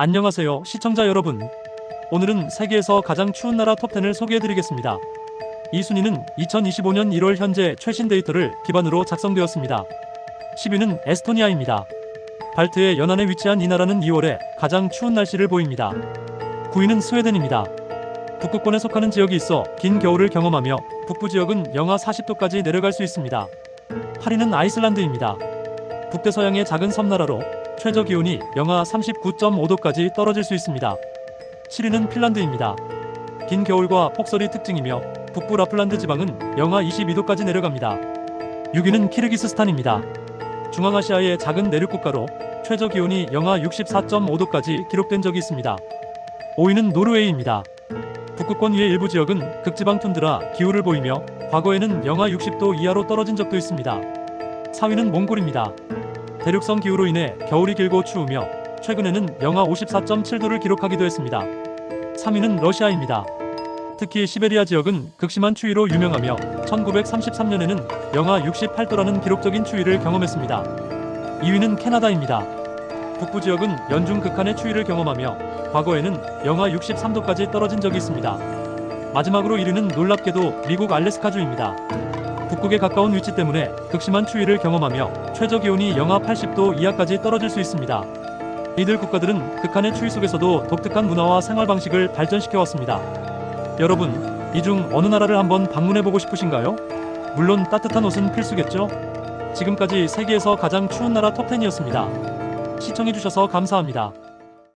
안녕하세요, 시청자 여러분. 오늘은 세계에서 가장 추운 나라 톱10을 소개해드리겠습니다. 이 순위는 2025년 1월 현재 최신 데이터를 기반으로 작성되었습니다. 10위는 에스토니아입니다. 발트의 연안에 위치한 이 나라는 2월에 가장 추운 날씨를 보입니다. 9위는 스웨덴입니다. 북극권에 속하는 지역이 있어 긴 겨울을 경험하며 북부 지역은 영하 40도까지 내려갈 수 있습니다. 8위는 아이슬란드입니다. 북대서양의 작은 섬나라로 최저 기온이 영하 39.5도까지 떨어질 수 있습니다. 7위는 핀란드입니다. 긴 겨울과 폭설이 특징이며 북부 라플란드 지방은 영하 22도까지 내려갑니다. 6위는 키르기스스탄입니다. 중앙아시아의 작은 내륙 국가로 최저 기온이 영하 64.5도까지 기록된 적이 있습니다. 5위는 노르웨이입니다. 북극권 위의 일부 지역은 극지방 툰드라 기후를 보이며 과거에는 영하 60도 이하로 떨어진 적도 있습니다. 4위는 몽골입니다. 대륙성 기후로 인해 겨울이 길고 추우며 최근에는 영하 54.7도를 기록하기도 했습니다. 3위는 러시아입니다. 특히 시베리아 지역은 극심한 추위로 유명하며 1933년에는 영하 68도라는 기록적인 추위를 경험했습니다. 2위는 캐나다입니다. 북부 지역은 연중 극한의 추위를 경험하며 과거에는 영하 63도까지 떨어진 적이 있습니다. 마지막으로 1위는 놀랍게도 미국 알래스카주입니다. 북극에 가까운 위치 때문에 극심한 추위를 경험하며 최저 기온이 영하 80도 이하까지 떨어질 수 있습니다. 이들 국가들은 극한의 추위 속에서도 독특한 문화와 생활 방식을 발전시켜 왔습니다. 여러분, 이 중 어느 나라를 한번 방문해 보고 싶으신가요? 물론 따뜻한 옷은 필수겠죠? 지금까지 세계에서 가장 추운 나라 톱10이었습니다. 시청해 주셔서 감사합니다.